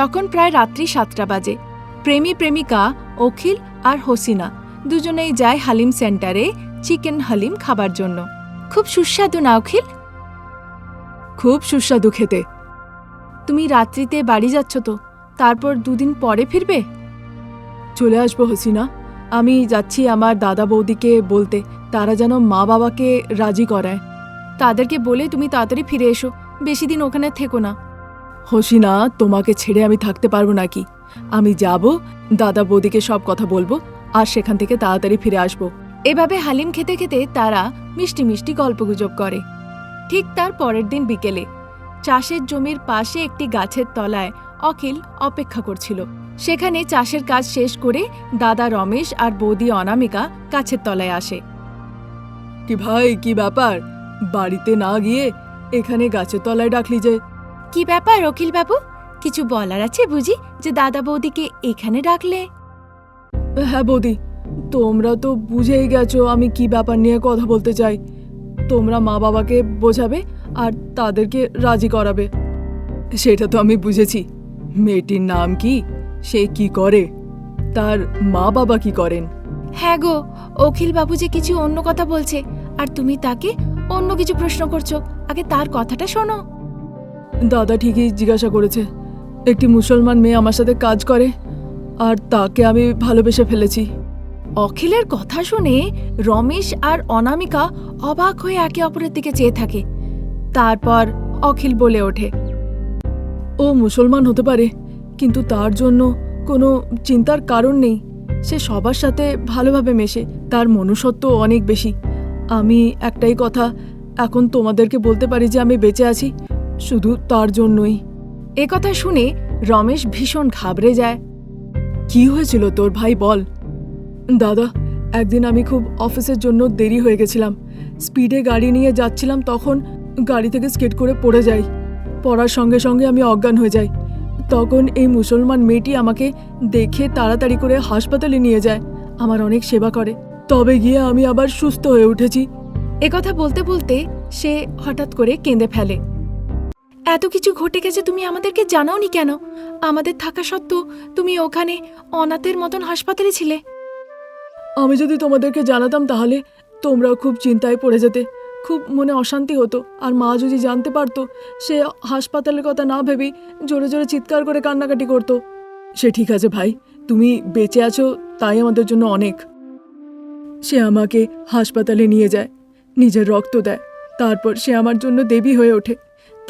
তখন প্রায় রাত্রি সাতটা বাজে। প্রেমী প্রেমিকা, অখিল আর হোসিনা দুজনেই যায় হালিম সেন্টারে চিকেন হালিম খাবার জন্য। খুব সুস্বাদু না, অখিল? খুব সুস্বাদু খেতে। তুমি রাত্রিতে বাড়ি যাচ্ছ তো, তারপর দুদিন পরে ফিরবে? চলে আসব, হোসিনা। আমি যাচ্ছি আমার দাদা বৌদিকে বলতে, তারা যেন মা বাবাকে রাজি করায়। তাদেরকে বলে তুমি তাড়াতাড়ি ফিরে এসো, বেশি দিন ওখানে থেকো না। হোসিনা, তোমাকে ছেড়ে আমি থাকতে পারব নাকি? আমি যাব, দাদা বৌদিকে সব কথা বলব, আর সেখান থেকে তাড়াতাড়ি ফিরে আসব। এভাবে হালিম খেতে খেতে তারা মিষ্টি মিষ্টি গল্পগুজব করে। ঠিক তার পরের দিন বিকেলে, চাষের জমির পাশে একটি গাছের তলায় অখিল অপেক্ষা করছিল। সেখানে চাষের কাজ শেষ করে দাদা রমেশ আর বৌদি অনামিকা গাছের তলায় আসে। কি ভাই, কি ব্যাপার? বাড়িতে না গিয়ে এখানে গাছের তলায় ডাকলি যে? কি ব্যাপার অখিল বাবু কিছু বলার আছে বুঝি যে দাদা বৌদিকে এখানে ডাকলে? হ্যাঁ বৌদি তোমরা তো বুঝেই গেছো আমি কি ব্যাপার নিয়ে কথা বলতে চাই। তোমরা মা বাবাকে বোঝাবে আর তাদেরকে রাজি করাবে। সেটা তো আমি বুঝেছি। মেয়েটির নাম কি? সে কি করে? তার মা বাবা কি করেন? হ্যাঁ গো অখিল বাবু যে কিছু অন্য কথা বলছে আর তুমি তাকে অন্য কিছু প্রশ্ন করছ আগে তার কথাটা শোনো। দাদা ঠিকই জিজ্ঞাসা করেছে। একটি মুসলমান মেয়ে আমার সাথে কাজ করে আর তাকে আমি ভালোবেসে ফেলেছি। অখিলের কথা শুনে রমেশ আর অনামিকা অবাক হয়ে একে অপরের দিকে চেয়ে থাকে। তারপর অখিল বলে ওঠে ও মুসলমান হতে পারে কিন্তু তার জন্য কোনো চিন্তার কারণ নেই। সে সবার সাথে ভালোভাবে মেশে তার মনুষ্যত্ব অনেক বেশি। আমি একটাই কথা এখন তোমাদেরকে বলতে পারি যে আমি বেঁচে আছি। শুধু তার জন্যই। এ কথা শুনে রমেশ ভীষণ ঘাবড়ে যায়। কি হয়েছিল তোর ভাই বল? দাদা, একদিন আমি খুব অফিসের জন্য দেরি হয়ে গেছিলাম। স্পিডে গাড়ি নিয়ে যাচ্ছিলাম তখন গাড়ি থেকে স্কেট করে পড়ে যাই। পড়ার সঙ্গে সঙ্গে আমি অজ্ঞান হয়ে যাই। তখন এই মুসলমান মেয়েটি আমাকে দেখে তাড়াতাড়ি করে হাসপাতালে নিয়ে যায়। আমার অনেক সেবা করে। তবে গিয়ে আমি আবার সুস্থ হয়ে উঠেছি। কথা বলতে বলতে সে হঠাৎ করে কেঁদে ফেলে। এত কিছু ঘটে গেছে তুমি আমাদেরকে জানাওনি কেন? আমাদের থাকা সত্ত্বেও তুমি ওখানে অনাথের মতন হাসপাতালে ছিলে। আমি যদি তোমাদেরকে জানাতাম তাহলে তোমরাও খুব চিন্তায় পড়ে যেতে। খুব মনে অশান্তি হতো। আর মা যদি জানতে পারতো, সে হাসপাতালের কথা না ভেবেই জোরে জোরে চিৎকার করে কান্নাকাটি করতো। সে ঠিক আছে ভাই, তুমি বেঁচে আছো, তাই আমাদের জন্য অনেক। সে আমাকে হাসপাতালে নিয়ে যায়, নিজের রক্ত দেয়। তারপর সে আমার জন্য দেবী হয়ে ওঠে।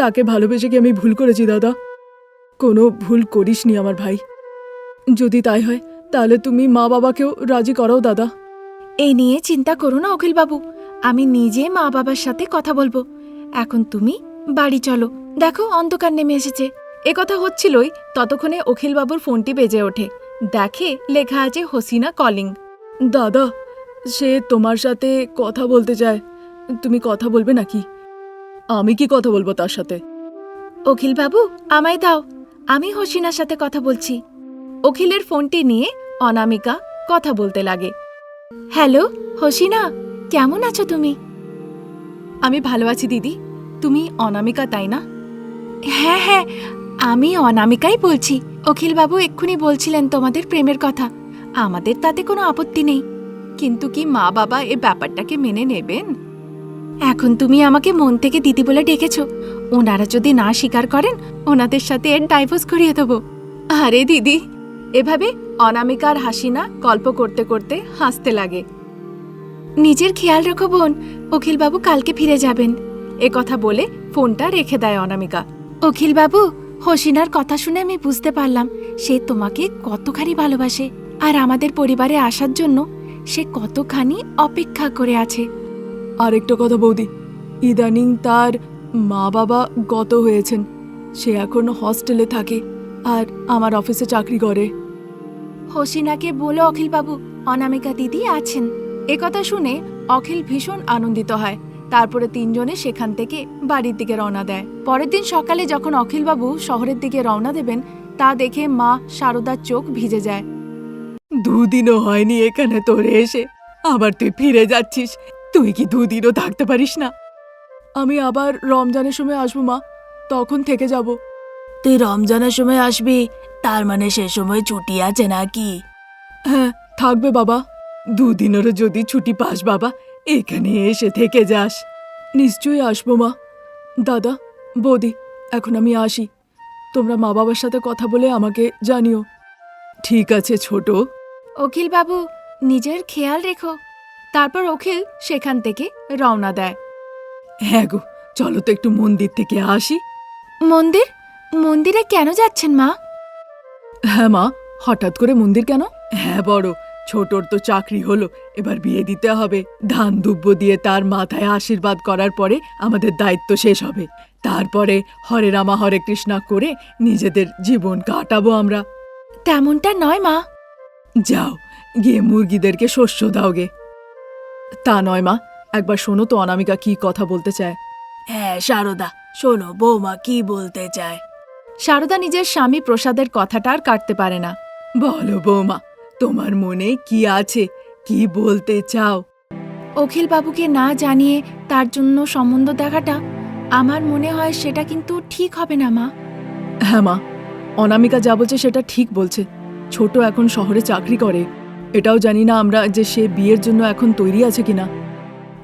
তাকে ভালোবেসে কি আমি ভুল করেছি দাদা? কোনো ভুল করিসনি আমার ভাই। যদি তাই হয় তাহলে তুমি মা বাবাকেও রাজি করাও দাদা। এই নিয়ে চিন্তা করো না অখিল বাবু আমি নিজে মা বাবার সাথে কথা বলব। এখন তুমি বাড়ি চলো। দেখো অন্ধকার নেমে এসেছে। এ কথা হচ্ছিলই ততক্ষণে অখিল বাবুর ফোনটি বেজে ওঠে। দেখে লেখা আছে হোসিনা কলিং। দাদা সে তোমার সাথে কথা বলতে চায়। তুমি কথা বলবে নাকি? আমি কি কথা বলব তার সাথে? অখিল বাবু আমায় দাও। আমি হসিনার সাথে কথা বলছি। অখিলের ফোনটি নিয়ে অনামিকা কথা বলতে লাগে। হ্যালো হসিনা কেমন আছো তুমি? আমি ভালো আছি দিদি। তুমি অনামিকা তাই না? হ্যাঁ হ্যাঁ আমি অনামিকাই বলছি। অখিল বাবু এক্ষুনি বলছিলেন তোমাদের প্রেমের কথা। আমাদের তাতে কোনো আপত্তি নেই। কিন্তু কি মা বাবা এ ব্যাপারটাকে মেনে নেবেন? এখন তুমি আমাকে মন থেকে দিদি বলে ডেকেছো। ওনারা যদি না স্বীকার করেন, ওনাদের সাথে এর ডাইভোর্স করিয়ে দেবো। আরে দিদি, এভাবে অনামিকার হাসিনা গল্প করতে করতে হাসতে লাগে। নিজের খেয়াল রাখো বোন, অখিলবাবু কালকে ফিরে যাবেন। এ কথা বলে ফোনটা রেখে দেয় অনামিকা। অখিলবাবু, হসিনার কথা শুনে আমি বুঝতে পারলাম, সে তোমাকে কতখানি ভালোবাসে। আর আমাদের পরিবারে আসার জন্য সে কতখানি অপেক্ষা করে আছে। আরেকটা কথা বৌদি। ইদানিং তার মা বাবা গত হয়েছেন। সে এখন হস্টেলে থাকে আর আমার অফিসে চাকরি করে। হসিনাকে বলো অখিলবাবু অনামিকা দিদি আছেন। একথা শুনে অখিল ভীষণ আনন্দিত হয়। তারপরে তিনজনে সেখান থেকে বাড়ির দিকে রওনা দেয়। পরের দিন সকালে যখন অখিলবাবু শহরের দিকে রওনা দেবেন তা দেখে মা শারদার চোখ ভিজে যায়। দুদিনও হয়নি এখানে তোরে এসে। আবার তুই ফিরে যাচ্ছিস। তুই কি দুদিনও থাকতে পারিস না? আমি আবার রমজানের সময় আসব মা। তখন থেকে যাব। তুই রমজানের সময় আসবি তার মানে সে সময় ছুটি আছে নাকি? হ্যাঁ থাকবে বাবা। দুদিনেরও যদি ছুটি পাস বাবা এখানে এসে থেকে যাস। নিশ্চয়ই আসব মা। দাদা বৌদি এখন আমি আসি। তোমরা মা বাবার সাথে কথা বলে আমাকে জানিও। ঠিক আছে ছোট। অখিল বাবু নিজের খেয়াল রেখো। তারপর অখিল সেখান থেকে রওনা দেয়। হ্যাঁ গো, চলো তো একটু মন্দির থেকে আসি। মন্দির? মন্দিরে কেন যাচ্ছেন মা? হ্যাঁ মা, হঠাৎ করে মন্দির কেন? হ্যাঁ বড়, ছোটর তো চাকরি হলো, এবার বিয়ে দিতে হবে। ধান দুব্য দিয়ে তার মাথায় আশীর্বাদ করার পরে আমাদের দায়িত্ব শেষ হবে। তারপরে হরে রামা হরে কৃষ্ণা করে নিজেদের জীবন কাটাবো আমরা। তেমনটা নয় মা। যাও, গিয়ে মুরগিদেরকে শস্য দাও গে। তা নয় মা। একবার শোনো তো অনামিকা কি কথা বলতে চায়। হ্যাঁ সারদা। শোনো বৌমা কি বলতে চায়? সারদা নিজের স্বামী প্রসাদের কথাটা আর কাটতে পারে না। বলো বৌমা তোমার মনে কি আছে? কি বলতে চাও? অখিল বাবুকে না জানিয়ে তার জন্য সম্বন্ধ দেখাটা আমার মনে হয় সেটা কিন্তু ঠিক হবে না মা। হ্যাঁ মা। অনামিকা যা বলছে সেটা ঠিক বলছে। ছোট এখন শহরে চাকরি করে। এটাও জানি না আমরা যে সে বিয়ের জন্য এখন তৈরি আছে কিনা।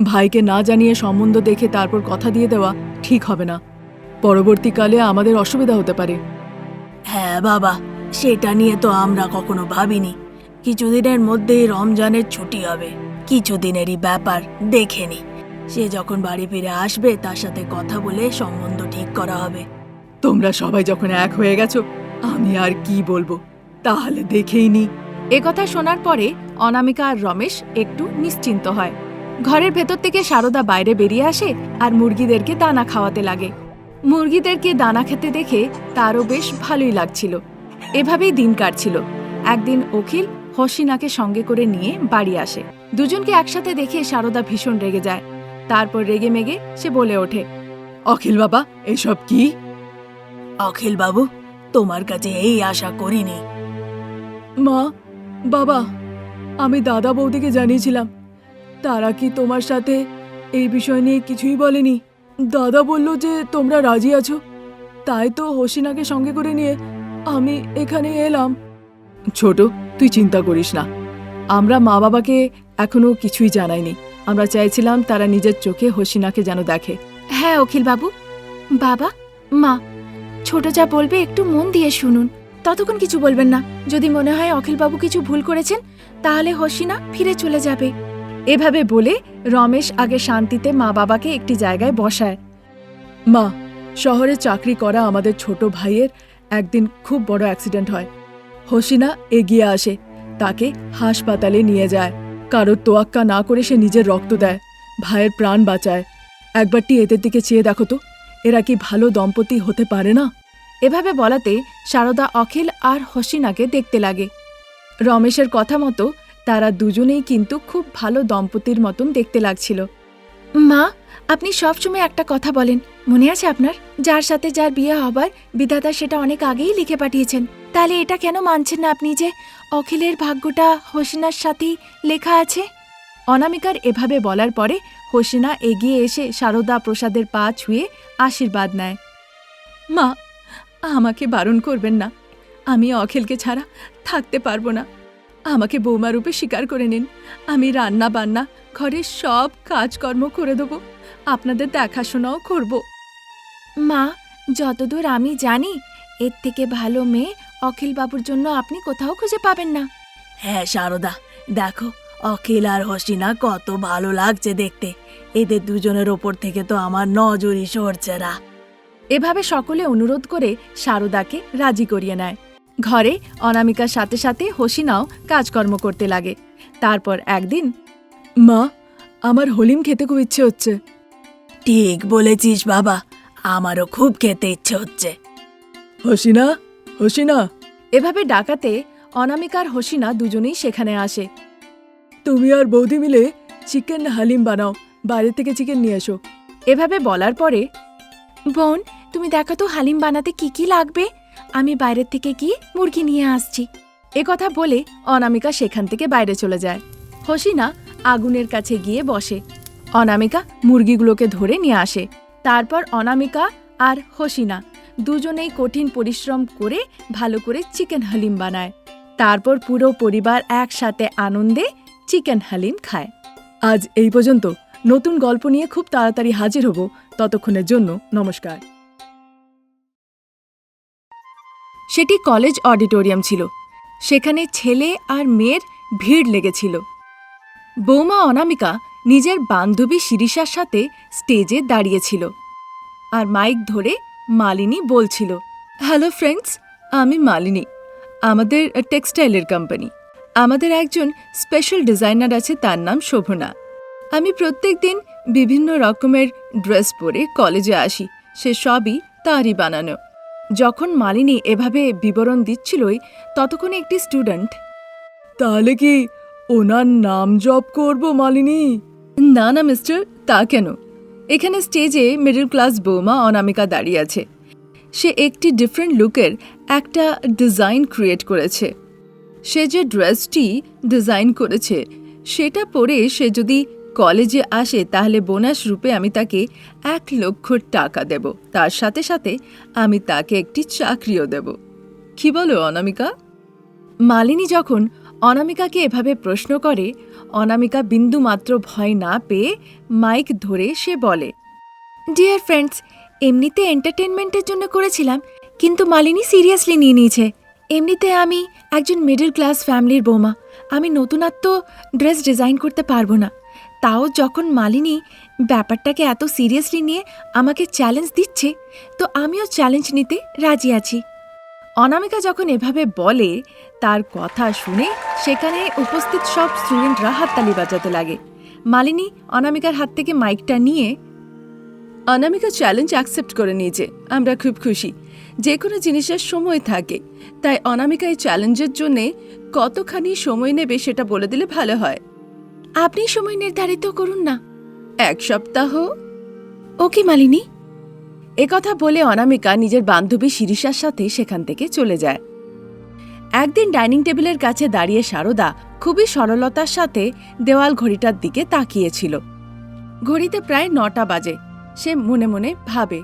ভাইকে না জানিয়ে সম্বন্ধ দেখে তারপর কথা দিয়ে দেওয়া ঠিক হবে না। পরবর্তীকালে আমাদের অসুবিধা হতে পারে। হ্যাঁ বাবা সেটা নিয়ে তো আমরা কখনো ভাবিনি। কিছুদিনের মধ্যেই রমজানের ছুটি হবে। কিছুদিনেরই ব্যাপার দেখেনি সে যখন বাড়ি ফিরে আসবে তার সাথে কথা বলে সম্বন্ধ ঠিক করা হবে। তোমরা সবাই যখন এক হয়ে গেছো আমি আর কি বলব? তাহলে দেখেই নি। কথা শোনার পরে অনামিকা আর রমেশ একটু নিশ্চিন্ত হয়। ঘরের ভেতর থেকে সারদা বাইরে বেরিয়ে আসে আর মুরগিদেরকে দানা খাওয়াতে লাগে। মুরগিদেরকে দানা খেতে দেখে তারও বেশ ভালোই লাগছিল। এভাবেই দিন কাটছিল। একদিন অখিল হসিনাকে সঙ্গে করে নিয়ে বাড়ি আসে। দুজনকে একসাথে দেখে সারদা ভীষণ রেগে যায়। তারপর রেগে মেগে সে বলে ওঠে, অখিল বাবা, এসব কি? অখিল বাবু, তোমার কাছে এই আশা করিনি। মা বাবা, আমি দাদা বৌদিকে জানিয়েছিলাম। তারা কি তোমার সাথে এই বিষয় নিয়ে কিছুই বলেনি? দাদা বলল যে তোমরা রাজি আছো। তাই তো হসিনাকে সঙ্গে করে নিয়ে আমি এখানে এলাম। ছোট, তুই চিন্তা করিস না। আমরা মা বাবাকে এখনও কিছুই জানাইনি। আমরা চাইছিলাম তারা নিজের চোখে হসিনাকে যেন দেখে। হ্যাঁ অখিল বাবু বাবা, মা, ছোট যা বলবে একটু মন দিয়ে শুনুন। ততক্ষণ কিছু বলবেন না। যদি মনে হয় অখিলবাবু কিছু ভুল করেছেন, তাহলে হসিনা ফিরে চলে যাবে। এভাবে বলে রমেশ আগে শান্তিতে মা বাবাকে একটি জায়গায় বসায়। মা, শহরে চাকরি করা আমাদের ছোট ভাইয়ের একদিন খুব বড় অ্যাক্সিডেন্ট হয়। হসিনা এগিয়ে আসে, তাকে হাসপাতালে নিয়ে যায়। কারোর তোয়াক্কা না করে সে নিজের রক্ত দেয়, ভাইয়ের প্রাণ বাঁচায়। একবারটি এদের দিকে চেয়ে দেখো তো, এরা কি ভালো দম্পতি হতে পারে না? এভাবে বলাতে সারদা অখিল আর হসিনাকে দেখতে লাগে। রমেশের কথা মতো তারা দুজনেই কিন্তু খুব ভালো দম্পতির মতন দেখতে লাগছিল। মা, আপনি সবসময় একটা কথা বলেন। মনে আছে আপনার? যার সাথে যার বিয়ে হবার বিধাতা সেটা অনেক আগেই লিখে পাঠিয়েছেন। তাহলে এটা কেন মানছেন না আপনি যে অখিলের ভাগ্যটা হসিনার সাথেই লেখা আছে? অনামিকার এভাবে বলার পরে হসিনা এগিয়ে এসে সারদা প্রসাদের পা ছুঁয়ে আশীর্বাদ নেয়। মা আমাকে বারণ করবেন না। আমি অখিলকে ছাড়া থাকতে পারব না। আমাকে বৌমা রূপে স্বীকার করে নিন। আমি রান্না বান্না ঘরের সব কাজকর্ম করে দেবো। আপনাদের দেখাশোনাও করব। মা যতদূর আমি জানি এর থেকে ভালো মেয়ে অখিল বাবুর জন্য আপনি কোথাও খুঁজে পাবেন না। হ্যাঁ সারদা দেখো অখিল আর হসিনা কত ভালো লাগছে দেখতে। এদের দুজনের ওপর থেকে তো আমার নজরই সরছে না। এভাবে সকলে অনুরোধ করে সারদাকে রাজি করিয়ে নেয়। ঘরে অনামিকার সাথে সাথে হসিনাও কাজকর্ম করতে লাগে। তারপর একদিন মা আমার হলিম খেতে খুব ইচ্ছে হচ্ছে। ঠিক বলেছিস বাবা আমারও খুব খেতে ইচ্ছে হচ্ছে। হসিনা হসিনা! এভাবে ডাকাতে অনামিকার হসিনা দুজনেই সেখানে আসে। তুমি আর বৌদি মিলে চিকেন হালিম বানাও বাইরে থেকে চিকেন নিয়ে এসো। এভাবে বলার পরে বোন তুমি দেখো তো হালিম বানাতে কি কি লাগবে। আমি বাইরের থেকে গিয়ে মুরগি নিয়ে আসছি। এ কথা বলে অনামিকা সেখান থেকে বাইরে চলে যায়। হসিনা আগুনের কাছে গিয়ে বসে। অনামিকা মুরগিগুলোকে ধরে নিয়ে আসে। তারপর অনামিকা আর হসিনা দুজনেই কঠিন পরিশ্রম করে ভালো করে চিকেন হালিম বানায়। তারপর পুরো পরিবার একসাথে আনন্দে চিকেন হালিম খায়। আজ এই পর্যন্ত। নতুন গল্প নিয়ে খুব তাড়াতাড়ি হাজির হব। ততক্ষণের জন্য নমস্কার। সেটি কলেজ অডিটোরিয়াম ছিল। সেখানে ছেলে আর মেয়ের ভিড় লেগেছিল। বৌমা অনামিকা নিজের বান্ধবী শিরিষার সাথে স্টেজে দাঁড়িয়েছিল। আর মাইক ধরে মালিনী বলছিল হ্যালো ফ্রেন্ডস আমি মালিনী, আমাদের টেক্সটাইলের কোম্পানি আমাদের একজন স্পেশাল ডিজাইনার আছে, তার নাম শোভনা। আমি প্রত্যেক দিন বিভিন্ন রকমের ড্রেস পরে কলেজে আসি, সে সবই তারই বানানো। যখন মালিনী এভাবে বিবরণ দিচ্ছিলই, ততক্ষণে একটি স্টুডেন্ট তাহলে কি ওনার নাম জপ করব মালিনী? না না মিস্টার তা কেন? এখানে স্টেজে মিডল ক্লাস বৌমা অনামিকা দাঁড়িয়ে আছে। সে একটি ডিফারেন্ট লুকের একটা ডিজাইন ক্রিয়েট করেছে। সে যে ড্রেসটি ডিজাইন করেছে, সেটা পরে সে যদি কলেজে আসে, তাহলে বোনাস রূপে আমি তাকে এক লক্ষ টাকা দেব। তার সাথে সাথে আমি তাকে একটি চাকরিও দেব। কি বলো, অনামিকা? মালিনী যখন অনামিকাকে এভাবে প্রশ্ন করে, অনামিকা বিন্দুমাত্র ভয় না পেয়ে মাইক ধরে সে বলে ডিয়ার ফ্রেন্ডস এমনিতে এন্টারটেনমেন্টের জন্য করেছিলাম, কিন্তু মালিনী সিরিয়াসলি নিয়ে নিয়েছে। এমনিতে আমি একজন মিডল ক্লাস ফ্যামিলির বৌমা। আমি নতুনত্ব ড্রেস ডিজাইন করতে পারব না। তাও যখন মালিনী ব্যাপারটাকে এত সিরিয়াসলি নিয়ে আমাকে চ্যালেঞ্জ দিচ্ছে, তো আমিও চ্যালেঞ্জ নিতে রাজি আছি। অনামিকা যখন এভাবে বলে, তার কথা শুনে সেখানে উপস্থিত সব স্টুডেন্টরা হাততালি বাজাতে লাগে। মালিনী অনামিকার হাত থেকে মাইকটা নিয়ে, অনামিকা চ্যালেঞ্জ অ্যাকসেপ্ট করে নিয়েছে, আমরা খুব খুশি। যে কোনো জিনিসের সময় থাকে, তাই অনামিকা এই চ্যালেঞ্জের জন্যে কতখানি সময় নেবে সেটা বলে দিলে ভালো হয়। আপনি সময় নির্ধারিত করুন না। এক সপ্তাহ। ওকে, মালিনী। একথা বলে অনামিকা নিজের বান্ধবী শিরিষার সাথে সেখান থেকে চলে যায়। একদিন ডাইনিং টেবিলের কাছে দাঁড়িয়ে সারদা খুবই সরলতার সাথে দেওয়াল ঘড়িটার দিকে তাকিয়েছিল। ঘড়িতে প্রায় নটা বাজে। সে মনে মনে ভাবে,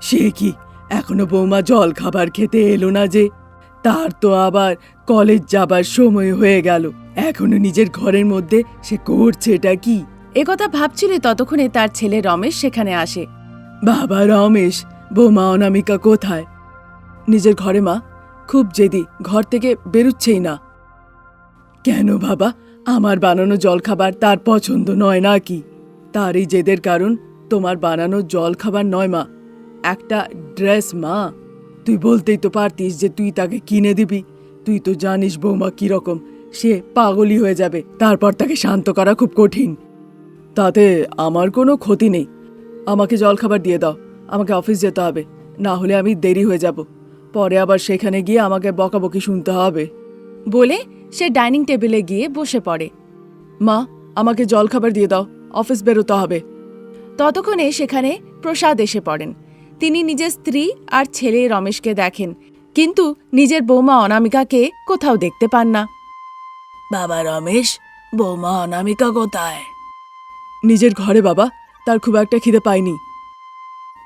সে কি? এখনও বৌমা জল খাবার খেতে এলো না যে? তার তো আবার কলেজ যাবার সময় হয়ে গেল। এখনও নিজের ঘরের মধ্যে সে করছে এটা কি? একথা ভাবছিলে ততক্ষণে তার ছেলে রমেশ সেখানে আসে। বাবা রমেশ বৌমা অনামিকা কোথায়? নিজের ঘরে মা খুব জেদি ঘর থেকে বেরুচ্ছেই না। কেন বাবা আমার বানানো জলখাবার তার পছন্দ নয় নাকি? তার এই জেদের কারণ তোমার বানানো জলখাবার নয় মা একটা ড্রেস মা। তুই বলতেই তো পারতিস যে তুই তাকে কিনে দিবি। তুই তো জানিস বৌমা কীরকম সে পাগলি হয়ে যাবে তারপর তাকে শান্ত করা খুব কঠিন। তাতে আমার কোনো ক্ষতি নেই। আমাকে জলখাবার দিয়ে দাও আমাকে অফিস যেতে হবে না হলে আমি দেরি হয়ে যাব। পরে আবার সেখানে গিয়ে আমাকে বকাবকি শুনতে হবে। বলে সে ডাইনিং টেবিলে গিয়ে বসে পড়ে। মা আমাকে জলখাবার দিয়ে দাও অফিস বেরোতে হবে। ততক্ষণে সেখানে প্রসাদ এসে পড়েন। তিনি নিজের স্ত্রী আর ছেলে রমেশকে দেখেন কিন্তু নিজের বৌমা অনামিকাকে কোথাও দেখতে পান না। বাবা রমেশ বৌমা অনামিকা কোথায়? নিজের ঘরে বাবা তার খুব একটা খিদে পায়নি।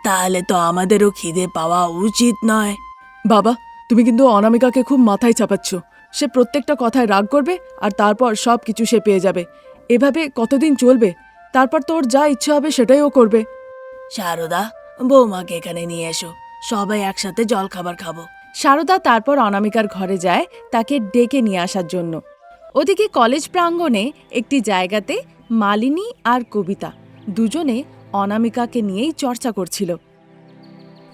তাহলে তো আমাদেরও খিদে পাওয়া উচিত নয়। বাবা তুমি কিন্তু অনামিকাকে খুব মাথায় চাপাচ্ছ। সে প্রত্যেকটা কথায় রাগ করবে আর তারপর সব কিছু সে পেয়ে যাবে। এভাবে কতদিন চলবে? তারপর তোর যা ইচ্ছে হবে সেটাই ও করবে। শারদা বৌমাকে এখানে নিয়ে এসো। সবাই একসাথে জল খাবার খাব। সারদা তারপর অনামিকার ঘরে যায় তাকে ডেকে নিয়ে আসার জন্য। ওদিকে কলেজ প্রাঙ্গণে একটি জায়গাতে মালিনী আর কবিতা দুজনে অনামিকাকে নিয়েই চর্চা করছিল।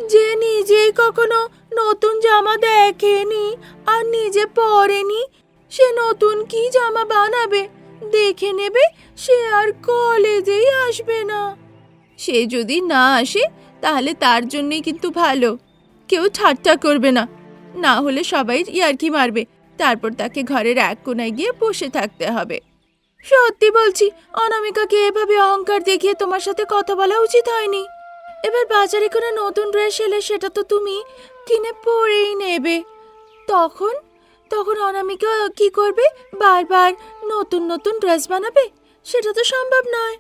যে নিজেই কখনো নতুন জামা দেখেনি আর নিজে পরেনি, সে নতুন কি জামা বানাবে? দেখে নেবে সে আর কলেজেই আসবে না। সে যদি না আসে তাহলে তার জন্যই কিন্তু ভালো। কেউ ঠাট্টা করবে না। না হলে সবাই ইয়ার্কি মারবে। তারপর তাকে ঘরের এক কোনায় গিয়ে বসে থাকতে হবে। সত্যি বলছি, অনামিকাকে এভাবে অহংকার দেখিয়ে তোমার সাথে কথা বলা উচিত হয়নি। এবার বাজারে কোনো নতুন ড্রেস এলে সেটা তো তুমি কিনে পরেই নেবে। তখন? তখন অনামিকা কি করবে? বারবার নতুন নতুন ড্রেস বানাবে? সেটা তো সম্ভব নয়।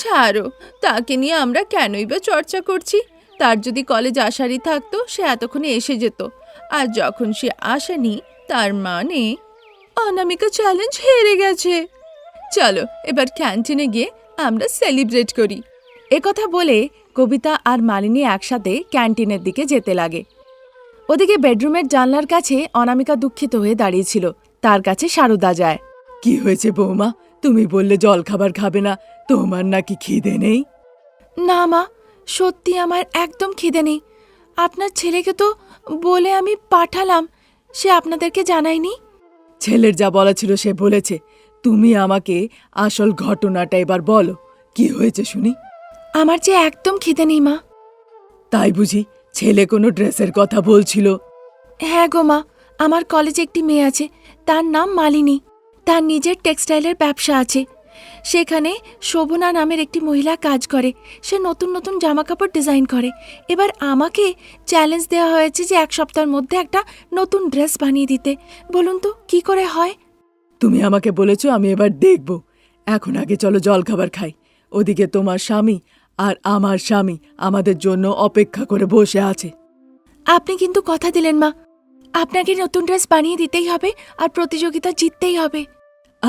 ছাড়ো, তাকে নিয়ে আমরা কেনই বা চর্চা করছি? তার যদি কলেজ আসারই থাকতো, সে এতক্ষণে এসে যেত। আর যখন সে আসেনি, তার মানে অনামিকা চ্যালেঞ্জ হেরে গেছে। চলো, এবার ক্যান্টিনে গিয়ে আমরা সেলিব্রেট করি। কথা বলে কবিতা আর মালিনী একসাথে ক্যান্টিনের দিকে যেতে লাগে। ওদিকে বেডরুমের জানলার কাছে অনামিকা দুঃখিত হয়ে দাঁড়িয়েছিল তার কাছে সারদা যায়। কি হয়েছে বৌমা? তুমি বললে জল খাবার খাবে না তোমার নাকি খিদে নেই? না মা সত্যি আমার একদম খিদে নেই। আপনার ছেলেকে তো বলে আমি পাঠালাম সে আপনাদেরকে জানায়নি? ছেলের যা বলা ছিল সে বলেছে। তুমি আমাকে আসল ঘটনাটা এবার বলো কি হয়েছে শুনি? আমার যে একদম খিদে নেই মা। তাই বুঝি ছেলে কোনো ড্রেসের কথা বলছিল। হ্যাঁ গো মা আমার কলেজে একটি মেয়ে আছে তার নাম মালিনী। তার নিজের টেক্সটাইলের ব্যবসা আছে। সেখানে শোভনা নামের একটি মহিলা কাজ করে। সে নতুন নতুন জামাকাপড় ডিজাইন করে। এবার আমাকে চ্যালেঞ্জ দেওয়া হয়েছে যে এক সপ্তাহের মধ্যে একটা নতুন ড্রেস বানিয়ে দিতে। বলুন তো কি করে হয়? তুমি আমাকে বলেছ আমি এবার দেখব। এখন আগে চলো জল খাবার খাই। ওদিকে তোমার স্বামী আর আমার স্বামী আমাদের জন্য অপেক্ষা করে বসে আছে। আপনি কিন্তু কথা দিলেন মা। আপনাকে নতুন ড্রেস বানিয়ে দিতেই হবে আর প্রতিযোগিতা জিততেই হবে।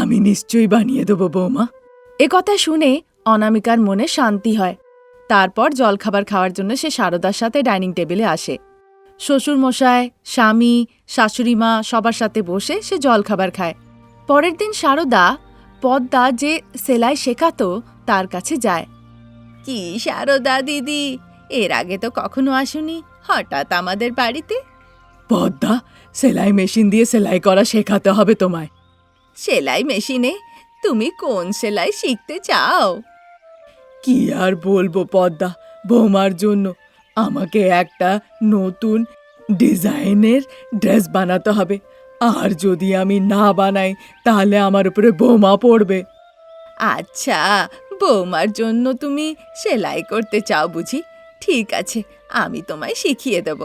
আমি নিশ্চয়ই বানিয়ে দেবো বৌমা। এ কথা শুনে অনামিকার মনে শান্তি হয়। তারপর জলখাবার খাওয়ার জন্য সে শারদার সাথে ডাইনিং টেবিলে আসে। শ্বশুর মশাই স্বামী শাশুড়ি মা সবার সাথে বসে সে জলখাবার খায়। পরের দিন শারদা পদ্মা যে সেলাই শেখাতো তার কাছে যায়। কি শারদা দিদি এর আগে তো কখনো আসুনি হঠাৎ আমাদের বাড়িতে? পদ্মা সেলাই মেশিন দিয়ে সেলাই করা শেখাতে হবে তোমায়। সেলাই মেশিনে তুমি কোন সেলাই শিখতে চাও? কি আর বলব পদ্মা বৌমার জন্য। আমাকে একটা নতুন ডিজাইনের ড্রেস বানাতে হবে। আর যদি আমি না বানাই তাহলে আমার উপরে বোমা পড়বে। আচ্ছা বৌমার জন্য তুমি সেলাই করতে চাও বুঝি? ঠিক আছে আমি তোমায় শিখিয়ে দেব।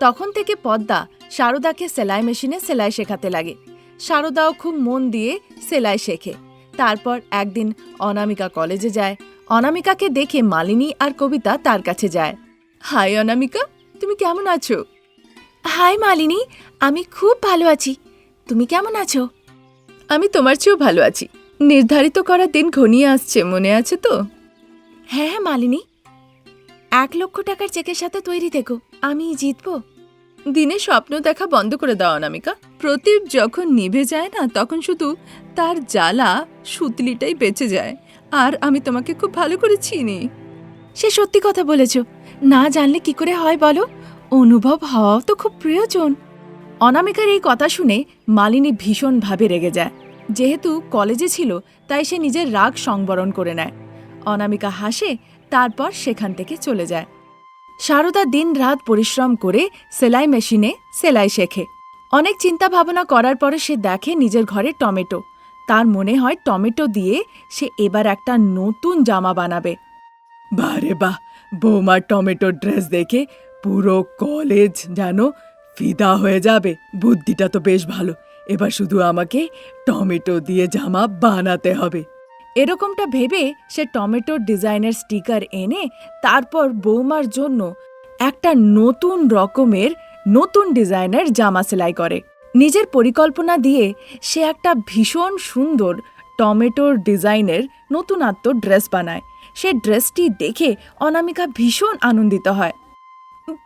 তখন থেকে পদ্মা শারদাকে সেলাই মেশিনে সেলাই শেখাতে লাগে। শারদাও খুব মন দিয়ে সেলাই শেখে। তারপর একদিন অনামিকা কলেজে যায়। অনামিকাকে দেখে মালিনী আর কবিতা তার কাছে যায়। হাই অনামিকা, তুমি কেমন আছো? হাই মালিনী, আমি খুব ভালো আছি। তুমি কেমন আছো? আমি তোমার চেয়েও ভালো আছি। নির্ধারিত করা দিন ঘনিয়ে আসছে, মনে আছে তো? হ্যাঁ হ্যাঁ মালিনী। এক লক্ষ টাকার চেকের সাথে তৈরি থেকো আমি জিতবো। দিনে স্বপ্ন দেখা বন্ধ করে দাও, অনামিকা। প্রদীপ যখন নিভে যায় না, তখন শুধু তার জ্বালা সুতলিটাই বেঁচে যায়। আর আমি তোমাকে খুব ভালো করে চিনি। সে সত্যি কথা বলেছ। না জানলে কি করে হয় বলো? অনুভব হওয়াও তো খুব প্রয়োজন। অনামিকার এই কথা শুনে মালিনী ভীষণভাবে রেগে যায়। যেহেতু কলেজে ছিল, তাই সে নিজের রাগ সংবরণ করে নেয়। অনামিকা হাসে, তারপর সেখান থেকে চলে যায়। সারদা দিন রাত পরিশ্রম করে সেলাই মেশিনে সেলাই শেখে। অনেক চিন্তা ভাবনা করার পরে সে দেখে নিজের ঘরে টমেটো। তার মনে হয় টমেটো দিয়ে সে এবার একটা নতুন জামা বানাবে। বারে বাহ! বৌমার টমেটো ড্রেস দেখে পুরো কলেজ যেন ফিদা হয়ে যাবে। বুদ্ধিটা তো বেশ ভালো। এবার শুধু আমাকে টমেটো দিয়ে জামা বানাতে হবে। এরকমটা ভেবে সে টমেটোর ডিজাইনের স্টিকার এনে তারপর বৌমার জন্য একটা নতুন রকমের নতুন ডিজাইনের জামা সেলাই করে। নিজের পরিকল্পনা দিয়ে সে একটা ভীষণ সুন্দর টমেটোর ডিজাইনের নতুনত্ব ড্রেস বানায়। সে ড্রেসটি দেখে অনামিকা ভীষণ আনন্দিত হয়।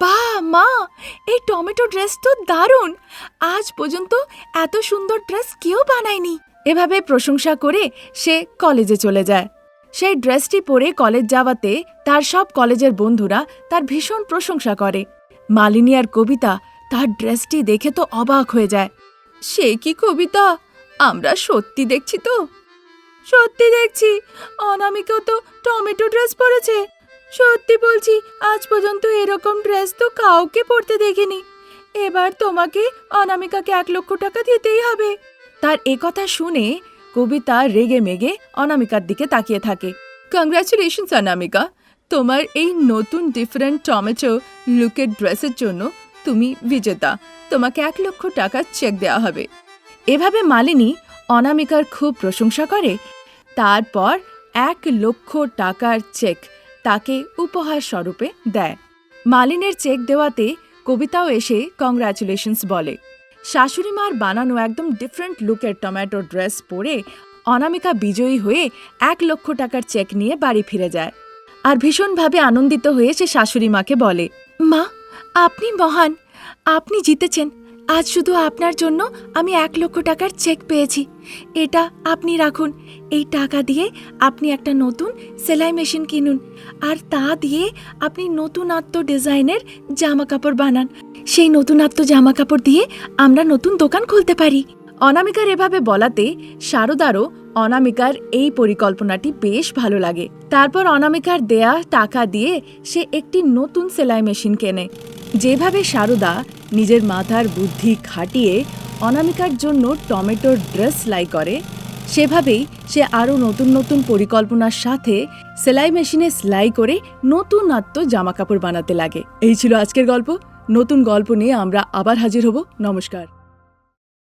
বাহ মা, এই টমেটো ড্রেস তো দারুণ! আজ পর্যন্ত এত সুন্দর ড্রেস কেউ বানায়নি! এভাবে প্রশংসা করে সে কলেজে চলে যায়। সেই ড্রেসটি পরে কলেজ যাওয়াতে তার সব কলেজের বন্ধুরা তার ভীষণ প্রশংসা করে। মালিনী আর কবিতা তার ড্রেসটি দেখে তো অবাক হয়ে যায়। সে কি কবিতা? আমরা সত্যি দেখছি তো? সত্যি দেখছি। অনামিকাও তো টমেটো ড্রেস পরেছে। সত্যি বলছি, আজ পর্যন্ত এরকম ড্রেস তো কাউকে পরতে দেখিনি। এবার তোমাকে অনামিকাকে এক লক্ষ টাকা দিতেই হবে। তার একথা শুনে কবিতা রেগে মেগে অনামিকার দিকে তাকিয়ে থাকে। কংগ্রাচুলেশনস অনামিকা। তোমার এই নতুন ডিফারেন্ট টমেটো লুকের ড্রেসের জন্য তুমি বিজেতা। তোমাকে এক লক্ষ টাকার চেক দেওয়া হবে। এভাবে মালিনী অনামিকার খুব প্রশংসা করে। তারপর এক লক্ষ টাকার চেক তাকে উপহার স্বরূপে দেয়। মালিনের চেক দেওয়াতে কবিতাও এসে কংগ্রাচুলেশনস বলে। শাশুড়ি মার বানানো একদম ডিফারেন্ট লুকের টমেটো ড্রেস পরে অনামিকা বিজয়ী হয়ে এক লক্ষ টাকার চেক নিয়ে বাড়ি ফিরে যায়। আর ভীষণভাবে আনন্দিত হয়ে সে শাশুড়ি মাকে বলে, মা, আপনি মহান, আপনি জিতেছেন। আজ শুধু আপনার জন্য আমি এক লক্ষ টাকার চেক পেয়েছি। এটা আপনি রাখুন। এই টাকা দিয়ে আপনি একটা নতুন সেলাই মেশিন কিনুন। আর তা দিয়ে আপনি নতুনত্ব ডিজাইনের জামা কাপড় বানান। সেই নতুনত্ব জামা কাপড় দিয়ে আমরা নতুন দোকান খুলতে পারি। অনামিকার এভাবে বলাতে শারদারও অনামিকার এই পরিকল্পনাটি বেশ ভালো লাগে। তারপর অনামিকার দেয়া টাকা দিয়ে সে একটি নতুন সেলাই মেশিন কেনে। যেভাবে শারদা নিজের মাথার বুদ্ধি খাটিয়ে অনামিকার জন্য টমেটোর ড্রেস সেলাই করে, সেভাবেই সে আরও নতুন নতুন পরিকল্পনার সাথে সেলাই মেশিনে সেলাই করে নতুনত্ব জামাকাপড় বানাতে লাগে। এই ছিল আজকের গল্প। নতুন গল্প নিয়ে আমরা আবার হাজির হব। নমস্কার।